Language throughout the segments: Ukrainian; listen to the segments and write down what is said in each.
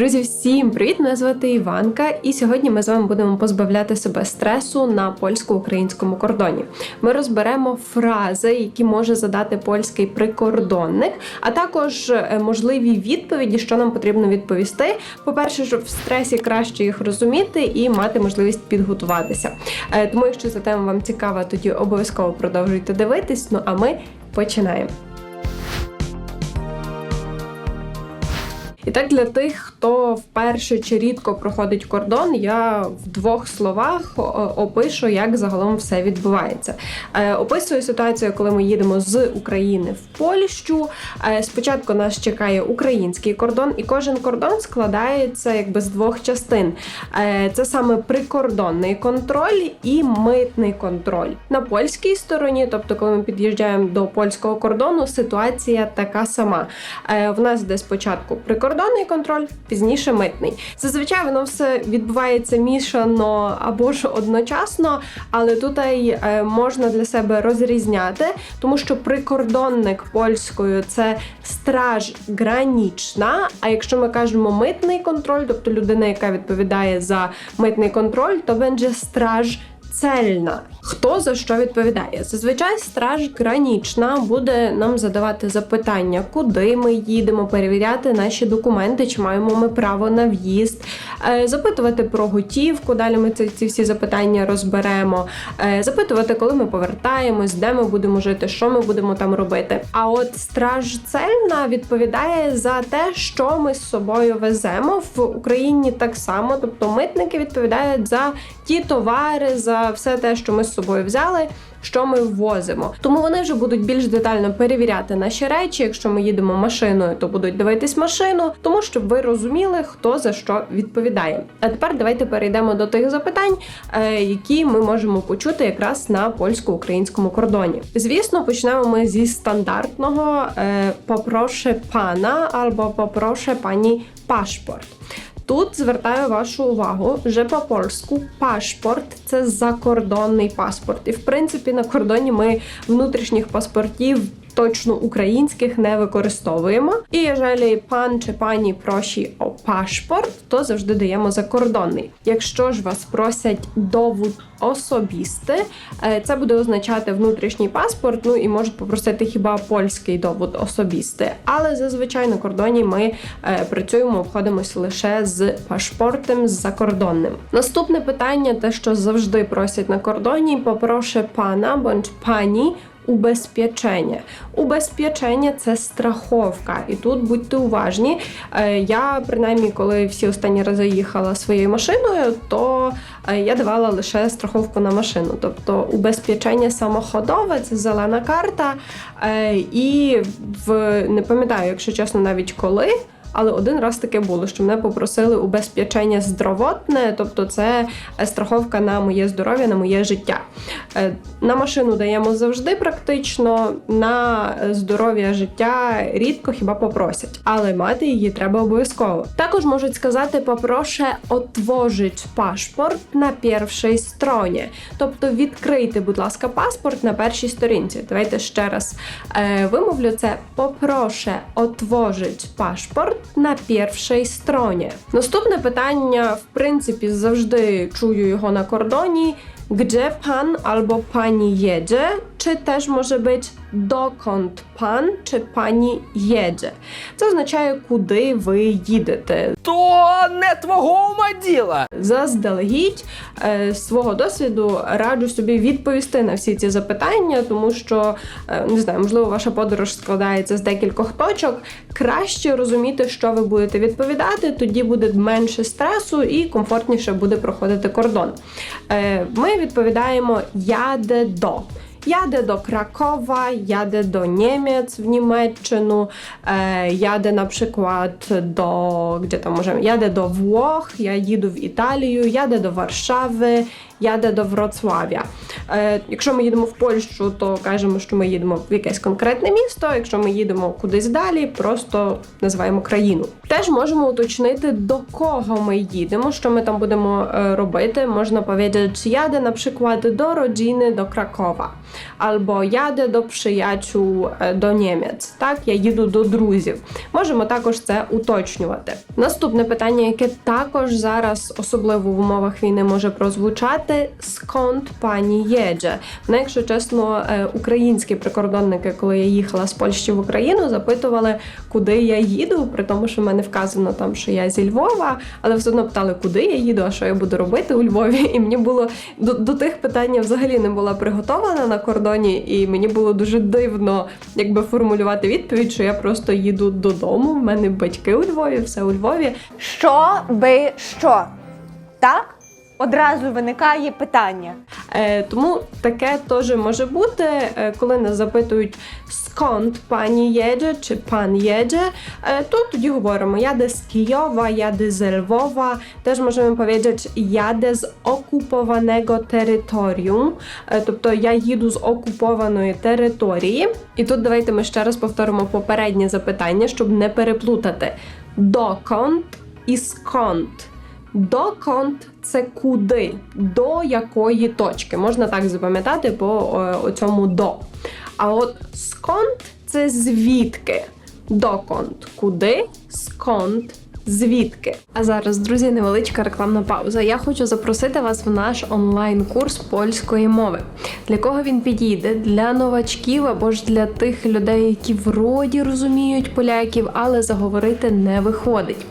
Друзі, всім привіт! Мене звати Іванка, і сьогодні ми з вами будемо позбавляти себе стресу на польсько-українському кордоні. Ми розберемо фрази, які може задати польський прикордонник, а також е, можливі відповіді, що нам потрібно відповісти. По-перше, щоб в стресі краще їх розуміти і мати можливість підготуватися. Е, Тому, якщо ця тема вам цікава, тоді обов'язково продовжуйте дивитись. Ну а ми починаємо. І так для тих, хто вперше чи рідко проходить кордон, я в двох словах опишу, як загалом все відбувається. Е, Описую ситуацію, коли ми їдемо з України в Польщу. Е, Спочатку нас чекає український кордон, і кожен кордон складається якби з двох частин. Е, Це саме прикордонний контроль і митний контроль. На польській стороні, тобто, коли ми під'їжджаємо до польського кордону, ситуація така сама. Е, В нас де спочатку прикордонний контроль, пізніше митний. Зазвичай воно все відбувається мішано або ж одночасно, але тут е, можна для себе розрізняти, тому що прикордонник польською це страж гранічна. А якщо ми кажемо митний контроль, тобто людина, яка відповідає за митний контроль, то będzie страж цельна. Хто за що відповідає? Зазвичай страж гранічна буде нам задавати запитання, куди ми їдемо, перевіряти наші документи, чи маємо ми право на в'їзд, запитувати про готівку. Далі ми ці всі запитання розберемо, е, запитувати, коли ми повертаємось, де ми будемо жити, що ми будемо там робити. А от страж цельна відповідає за те, що ми з собою веземо в Україні так само. Тобто митники відповідають за ті товари, за все те, що ми з собою взяли. Що ми ввозимо, тому вони вже будуть більш детально перевіряти наші речі. Якщо ми їдемо машиною, то будуть дивитись машину, тому щоб ви розуміли, хто за що відповідає. А тепер давайте перейдемо до тих запитань, е, які ми можемо почути якраз на польсько-українському кордоні. Звісно, почнемо ми зі стандартного е, попроше пана або попроше пані пашпорт. Тут звертаю вашу увагу, що по польську пашпорт це закордонний паспорт. І в принципі на кордоні ми внутрішніх паспортів. Точно українських не використовуємо. І якщо пан чи пані просі о пашпорт, то завжди даємо закордонний. Якщо ж вас просять довод особисти, е, це буде означати внутрішній паспорт. Ну і можуть попросити хіба польський довод особисти. Але зазвичай на кордоні ми е, працюємо, обходимося лише з пашпортом з закордонним. Наступне питання, те, що завжди просять на кордоні, попрошу пана бądź пані. Убезпечення. Убезпечення це страховка. І тут будьте уважні. Е, Я, принаймні, коли всі останні рази їхала своєю машиною, то е, я давала лише страховку на машину. Тобто убезпечення самоходове це зелена карта. Е, І в не пам'ятаю, якщо чесно, навіть коли. Але один раз таке було, що мене попросили убезпечення здоровотне, тобто це е, страховка на моє здоров'я, на моє життя. Е, На машину даємо завжди практично, на здоров'я життя рідко хіба попросять, але мати її треба обов'язково. Також можуть сказати, попрошу отворить пашпорт на першій стороні. Тобто відкрийте, будь ласка, паспорт на першій сторінці. Давайте ще раз е, вимовлю це. Попрошу отворить пашпорт на першій стороні. Наступне питання, в принципі, завжди чую його на кордоні. Gdzie pan albo pani jedzie? Czy też może być dokąd pan czy pani jedzie? Це означає, куди ви їдете. То не твого ума діла. Заздалегідь е, з свого досвіду раджу собі відповісти на всі ці запитання, тому що е, не знаю, можливо, ваша подорож складається з декількох точок. Краще розуміти, що ви будете відповідати, тоді буде менше стресу і комфортніше буде проходити кордон. Е, Ми відповідаємо яде до. Jadę do Krakowa, jadę do Niemiec, w Niemeczczynu, e, jadę na przykład do, gdzie tam możemy, jadę do Włoch, ja jedę w Italię, jadę do Warszawy, jadę do Wrocławia. Якщо ми їдемо в Польщу, то кажемо, що ми їдемо в якесь конкретне місто. Якщо ми їдемо кудись далі, просто називаємо країну. Теж можемо уточнити, до кого ми їдемо, що ми там будемо е, робити. Можна powiedzieć, jadę na przykład do rodziny do Krakowa. Albo jadę do przyjaciół до Німець. Так, я їду до друзів. Можемо також це уточнювати. Наступне питання, яке також зараз, особливо в умовах війни, може прозвучати: сконт пані єдже. Мене, якщо чесно, е, українські прикордонники, коли я їхала з Польщі в Україну, запитували, куди я їду, при тому, що в мене вказано там, що я зі Львова, але все одно питали, куди я їду, а що я буду робити у Львові. І мені було до, до тих питань я взагалі не була приготована на кордоні, і мені було дуже дивно, якби формулювати відповідь, що я просто їду додому. В мене батьки у Львові, все у Львові. Що би що? Так? Одразу виникає питання. Е, тому таке теж може бути, е, коли нас запитують сконт пані їде чи пан їде, е, то тоді говоримо яде з Києва, яде з Львова. Теж можемо powiedzieć яде з окупованого територіум, е, тобто я їду з окупованої території. І тут давайте ми ще раз повторимо попереднє запитання, щоб не переплутати. Доконт і сконт. Доконт це куди, до якої точки. Можна так запам'ятати по е, цьому до. А от сконт це звідки. Доконт куди, сконт звідки. А зараз, друзі, невеличка рекламна пауза. Я хочу запросити вас в наш онлайн-курс польської мови. Для кого він підійде? Для новачків або ж для тих людей, які вроді розуміють поляків, але заговорити не виходить.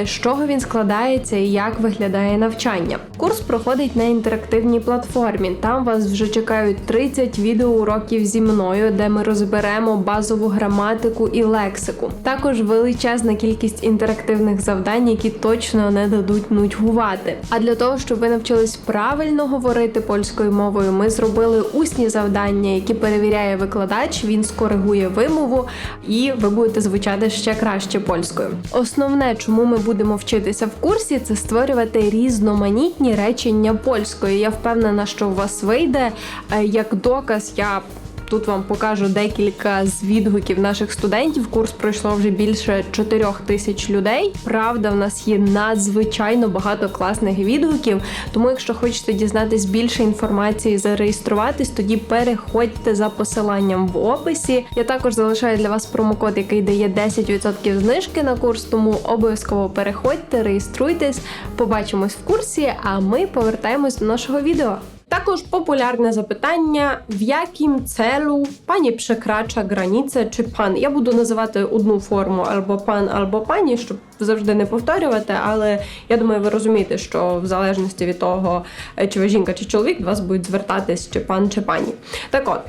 Е, З чого він складається і як виглядає навчання? Курс проходить на інтерактивній платформі. Там вас вже чекають 30 відеоуроків зі мною, де ми розберемо базову граматику і лексику. Також величезна кількість інтерактивних завдань, які точно не дадуть нудьгувати. А для того, щоб ви навчились правильно говорити польською мовою, ми зробили усні завдання, які перевіряє викладач. Він скоригує вимову, і ви будете звучати ще краще польською. Основне, чому ми будемо вчитися в курсі, це створювати різноманітні речення польською. Я впевнена, що у вас вийде. Е, Як доказ, я Тут вам покажу декілька з відгуків наших студентів. Курс пройшло вже більше 4 тисяч людей. Правда, в нас є надзвичайно багато класних відгуків. Тому, якщо хочете дізнатись більше інформації, зареєструватись, тоді переходьте за посиланням в описі. Я також залишаю для вас промокод, який дає 10% знижки на курс. Тому обов'язково переходьте, реєструйтесь. Побачимось в курсі. А ми повертаємось до нашого відео. Також популярне запитання: в яким целу пані przekracza границę, чи пан? Я буду називати одну форму або пан, або пані, щоб завжди не повторювати. Але я думаю, ви розумієте, що в залежності від того, е, чи ви жінка чи чоловік, до вас будуть звертатись чи пан, чи пані. Так от,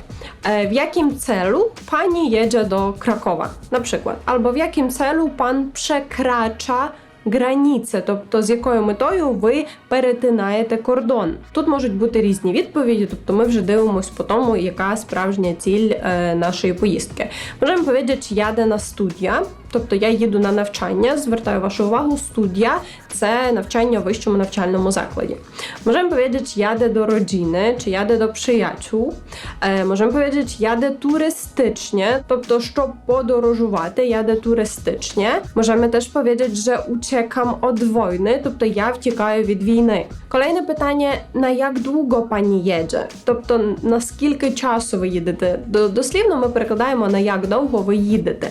е, в яким celu pani jedzie do Krakowa, на приклад, або в яким celu pan przekracza граніце, тобто з якою метою ви перетинаєте кордон. Тут можуть бути різні відповіді, тобто ми вже дивимося по тому, яка справжня ціль е, нашої поїздки. Можемо powiedzieć, яде на студія, тобто я їду на навчання. Звертаю вашу увагу, студія це навчання в вищому навчальному закладі. Możemy powiedzieć, jadę do rodziny, czy jadę do przyjaciół. E, możemy powiedzieć, jadę turystycznie, тобто, щоб подорожувати, jadę turystycznie. Możemy też powiedzieć, że uciekam od wojny, тобто я втікаю від війни. Kolejne pytanie, na jak długo pani jedzie? Тобто, наскільки часу ви їдете? До- Дослівно ми перекладаємо на як довго ви їдете.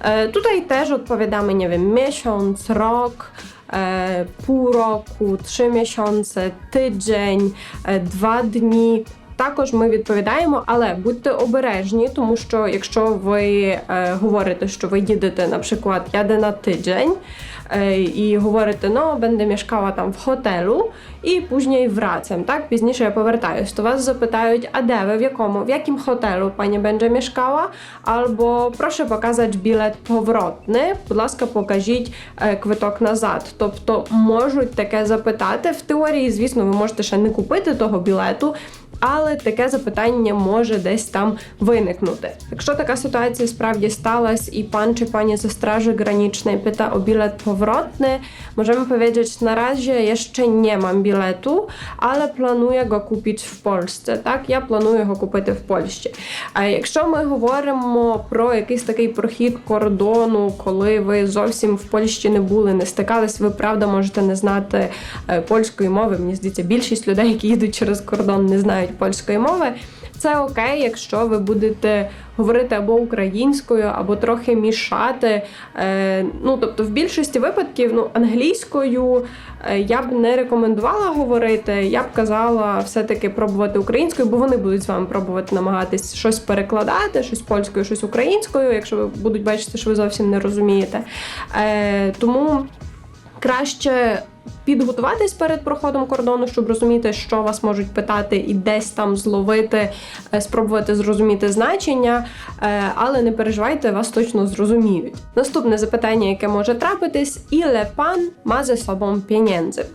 Е, Tutaj też odpowiadamy, nie wiem, miesiąc, rok, e, pół roku, trzy miesiące, tydzień, два дні. Також ми відповідаємо, але будьте обережні, тому що якщо ви е, говорите, що ви їдете, наприклад, яде на тиждень. І говорите, no, będę mieszkała tam w hotelu і później wracam, tak? Пізніше я повертаюсь, то вас запитають, а де ви, в якому, в яким hotelu pani będzie mieszkała? Albo proszę pokazać bilet powrotny, будь ласка, покажіть е, квиток назад. Тобто можуть таке запитати. В теорії, звісно, ви можете ще не купити того білету, але таке запитання може десь там виникнути. Якщо така ситуація справді сталася і пан чи пані Straży Granicznej pyta o bilet powrotny, możemy powiedzieć, na razie jeszcze nie mam biletu, ale planuję go kupić w Polsce. Так, я планую його купити в Польщі. А якщо ми говоримо про якийсь такий прохід кордону, коли ви зовсім в Польщі не були, не стикались, ви правда можете не знати е, польської мови. Мені здається, більшість людей, які їдуть через кордон, не знають польської мови. Це окей, якщо ви будете говорити або українською, або трохи мішати. Е, ну, тобто, в більшості випадків ну, англійською е, я б не рекомендувала говорити. Я б казала все-таки пробувати українською, бо вони будуть з вами пробувати намагатись щось перекладати, щось польською, щось українською, якщо ви будуть бачити, що ви зовсім не розумієте. Е, тому краще підготуватись перед проходом кордону, щоб розуміти, що вас можуть питати, і десь там зловити, е, спробувати зрозуміти значення, е, але не переживайте, вас точно зрозуміють. Наступне запитання, яке може трапитись, іле пан ма ze sobą?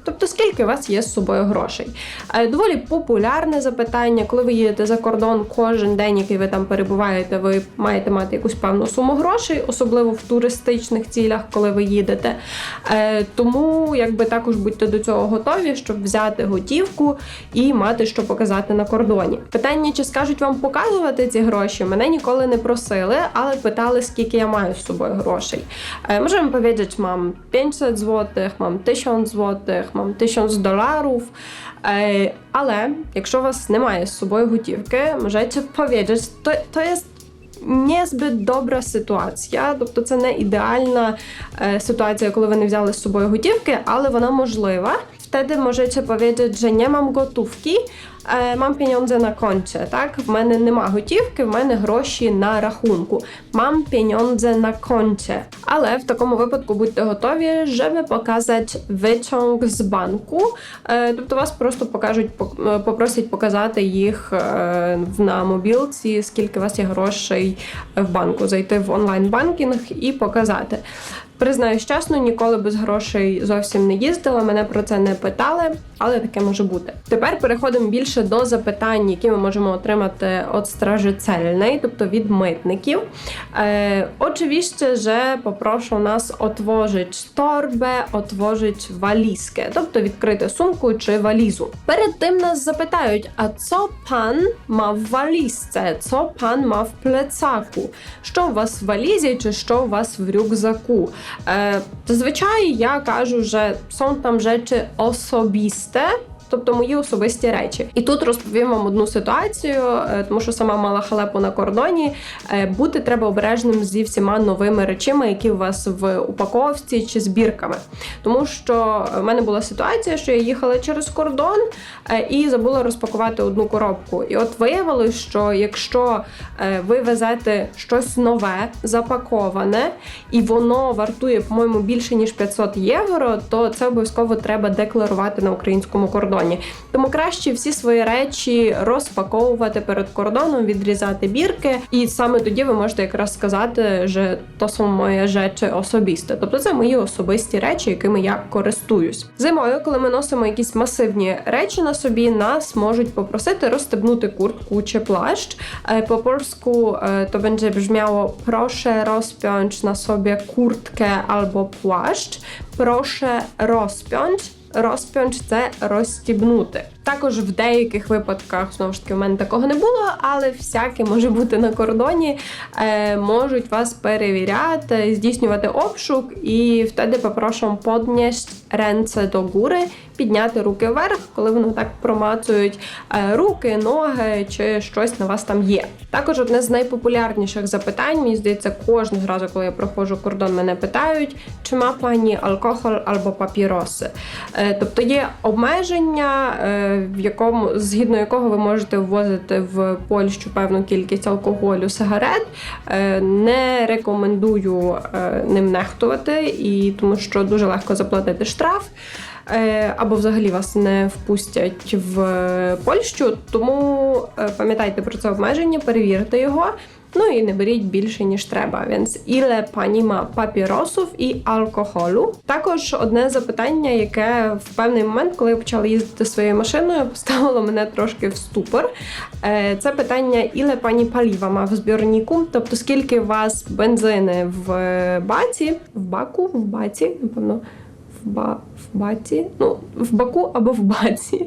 Тобто, скільки у вас є з собою грошей? Е, Доволі популярне запитання, коли ви їдете за кордон, кожен день, який ви там перебуваєте, ви маєте мати якусь певну суму грошей, особливо в туристичних цілях, коли ви їдете. Тому якби також будьте до цього готові, щоб взяти готівку і мати що показати на кордоні. Питання, чи скажуть вам показувати ці гроші, мене ніколи не просили, але питали, скільки я маю з собою грошей. Е, Możemy powiedzieć, mam 500 zł, mam 1000 zł, mam 1000 dolarów. Е, Але якщо у вас немає з собою готівки, можете powiedzieć, то, то є niezbyt добра ситуація, тобто це не ідеальна е, ситуація, коли ви не взяли з собою готівки, але вона можлива. Wtedy możecie powiedzieć, że nie mam gotówki, e, mam pieniądze na koncie, tak? В мене нема готівки, в мене гроші на рахунку. Mam pieniądze na koncie. Але в такому випадку будьте готові, щоб показати вичонг з банку. Тобто вас просто покажуть, пок- попросять показати їх на мобілці, скільки у вас є грошей в банку, зайти в онлайн-банкінг і показати. Признаюсь чесно, ніколи без грошей зовсім не їздила. Мене про це не питали, але таке може бути. Тепер переходимо більше до запитань, які ми можемо отримати від стражі цельної, тобто від митників. E, oczywiście, że poproszą nas otworzyć torbę, otworzyć walizkę, тобто відкрити сумку чи валізу. Перед тим нас запитають: а ma w walizce? Co pan ma w plecaku? Що у вас в валізі чи що у вас в рюкзаку? Е, зазвичай я кажу, що są там rzeczy osobiste, тобто мої особисті речі. І тут розповім вам одну ситуацію, е, тому що сама мала халепу на кордоні. Е, Бути треба обережним зі всіма новими речами, які у вас в упаковці чи збірками. Тому що в мене була ситуація, що я їхала через кордон е, і забула розпакувати одну коробку. І от виявилось, що якщо ви везете щось нове, запаковане, і воно вартує, по-моєму, більше ніж 500 євро, то це обов'язково треба декларувати на українському кордоні. Тому краще всі свої речі розпаковувати перед кордоном, відрізати бірки, і саме тоді ви можете якраз сказати, що то są моє речі особисте. Тобто це мої особисті речі, якими я користуюсь. Зимою, коли ми носимо якісь масивні речі на собі, нас можуть попросити розстебнути куртку чи плащ. Е, По польську е, to będzie brzmiało proszę rozpiąć na sobie kurtkę albo płaszcz. Proszę Розп'янч це розстібнути. Також в деяких випадках знову ж таки в мене такого не було, але всяке може бути на кордоні. Е, можуть вас перевіряти, здійснювати обшук, і вtedy попрошу podnieść ręce до гури, підняти руки вверх, коли вони так промацують е, руки, ноги чи щось на вас там є. Також одне з найпопулярніших запитань, мені здається, кожного разу, коли я проходжу кордон, мене питають, чи ма пані алкоголь або папіроси. Е, Тобто є обмеження, в якому згідно якого ви можете ввозити в Польщу певну кількість алкоголю, сигарет. Е, Не рекомендую е, ним нехтувати, і тому що дуже легко заплатити штраф. е, Або взагалі вас не впустять в Польщу, тому пам'ятайте про це обмеження, перевірте його. Ну і не беріть більше ніж треба. Więc ile pani ma і алкоголю? Також одне запитання, яке в певний момент, коли я почала їздити своєю машиною, поставило мене трошки в ступор. Е, Це питання, іле пані паліва ма в збірнику, тобто скільки у вас бензини в баці, в баку, в баці, напевно. В, ба, баці, ну в баку або в баці.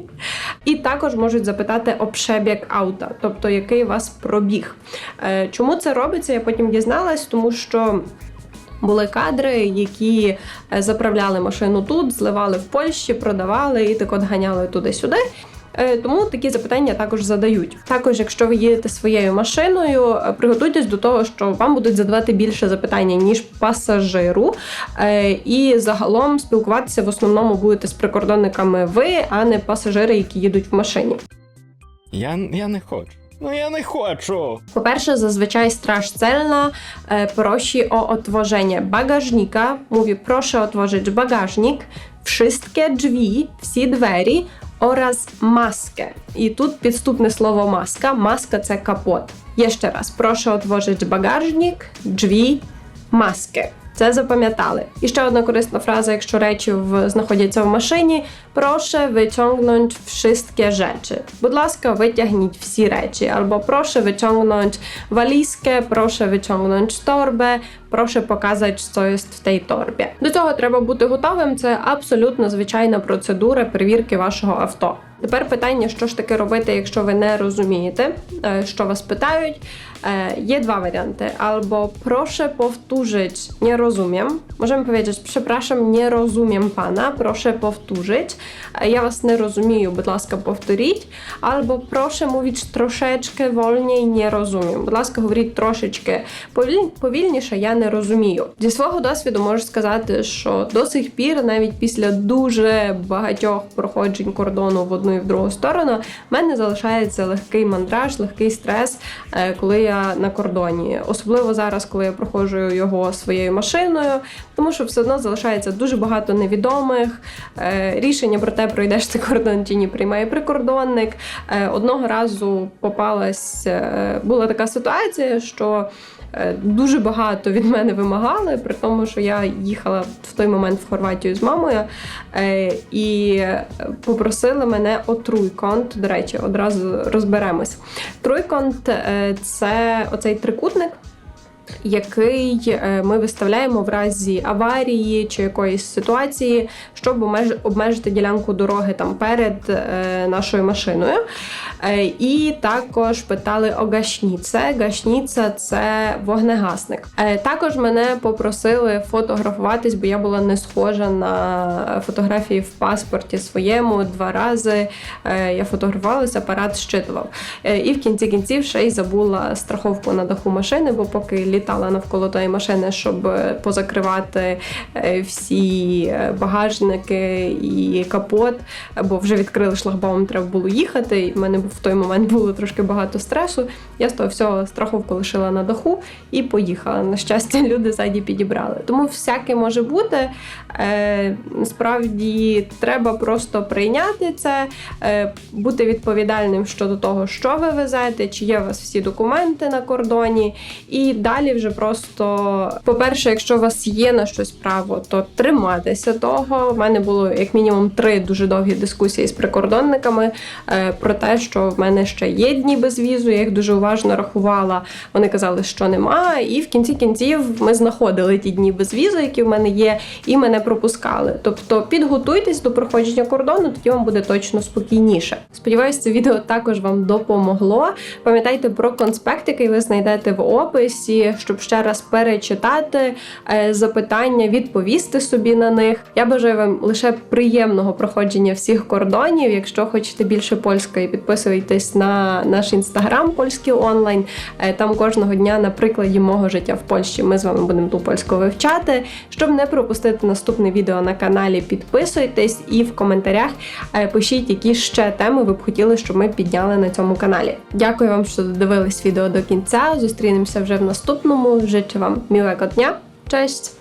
І також можуть запитати об прzebieg аута, тобто який у вас пробіг. Е, Чому це робиться? Я потім дізналась, тому що. Були кадри, які е, заправляли машину тут, зливали в Польщі, продавали і так от ганяли туди-сюди. Е, Тому такі запитання також задають. Також, якщо ви їдете своєю машиною, е, приготуйтесь до того, що вам будуть задавати більше запитання ніж пасажиру. Е, І загалом спілкуватися в основному будете з прикордонниками ви, а не пасажири, які їдуть в машині. Я, я не хочу. Ну я не хочу. Po-pierwsze, zazwyczaj straż celna e, prosi o otworzenie bagażnika. Mówi, proszę otworzyć bagażnik, wszystkie drzwi, всі двері oraz maskę. I тут підступне слово маска. Маска це капот. Jeszcze raz, proszę otworzyć bagażnik, drzwi, maskę. Це запам'ятали. І ще одна корисна фраза, якщо речі в, знаходяться в машині. Proszę wyciągnąć wszystkie rzeczy. Будь ласка, витягніть всі речі. Або proszę wyciągnąć walizkę, proszę wyciągnąć torbę, proszę pokazać, co jest w tej torbie. До цього треба бути готовим. Це абсолютно звичайна процедура перевірки вашого авто. Тепер питання, що ж таки робити, якщо ви не розумієте, е, що вас питають. E, Є dwa warianty. Albo proszę powtórzyć, nie rozumiem. Możemy powiedzieć, przepraszam, nie rozumiem pana, proszę powtórzyć. E, Ja was nie rozumію, будь ласка, повторіть. Albo proszę mówić troszeczkę wolniej, nie rozumiem. Будь ласка, говоріть трошечки повільніше, я не розумію. Зі свого досвіду можу сказати, що до сих пір, навіть після дуже багатьох проходжень кордону в одну і в другу сторону, в мене залишається легкий мандраж, легкий стрес, е, коли я на кордоні. Особливо зараз, коли я проходжу його своєю машиною, тому що все одно залишається дуже багато невідомих. Е, Рішення про те, пройдеш ти кордон чи ні, приймає прикордонник. Е, Одного разу попалась, е, була така ситуація, що е, дуже багато від мене вимагали, при тому, що я їхала в той момент в Хорватію з мамою і попросили мене о труйконт. До речі, одразу розберемось. Труйконт е, це оцей трикутник. Який е, ми виставляємо в разі аварії чи якоїсь ситуації, щоб обмежити ділянку дороги там перед е, нашою машиною. Е, І також питали о гашніце. Гашніця це вогнегасник. Також мене попросили фотографуватись, бо я була не схожа на фотографії в паспорті своєму два рази. Я фотографувалася, апарат щитував. І в кінці кінців ще й забула страховку на даху машини, бо поки літала навколо тої машини, щоб е, позакривати е, всі е, багажники і капот, бо вже відкрили шлагбаум, треба було їхати. І в мене в той момент було трошки багато стресу. Я з того всього страховку лишила на даху і поїхала. На щастя, люди ззаді підібрали. Тому всяке може бути. Насправді треба просто прийняти це, бути відповідальним щодо того, що ви везете, чи є у вас всі документи на кордоні. І далі вже просто, по-перше, якщо у вас є на щось право, то триматися того. У мене було як мінімум три дуже довгі дискусії з прикордонниками е, про те, що в мене ще є дні без візу. Я їх дуже уважно рахувала. Вони казали, що нема. І в кінці кінців ми знаходили ті дні без візу, які в мене є, і мене пропускали. Тобто підготуйтесь до проходження кордону, тоді вам буде точно спокійніше. Сподіваюсь, це відео також вам допомогло. Пам'ятайте про конспект, який ви знайдете в описі, щоб ще раз перечитати е, запитання, відповісти собі на них. Я бажаю вам лише приємного проходження всіх кордонів. Якщо хочете більше польської, підписуйтесь на наш інстаграм польський онлайн. Е, Там кожного дня на прикладі мого життя в Польщі ми з вами будемо ту польську вивчати. Щоб не пропустити наступне відео на каналі, підписуйтесь і в коментарях е, пишіть, які ще теми ви б хотіли, щоб ми підняли на цьому каналі. Дякую вам, що додивились відео до кінця. Зустрінемося вже в наступному. Życzę Wam miłego dnia. Cześć!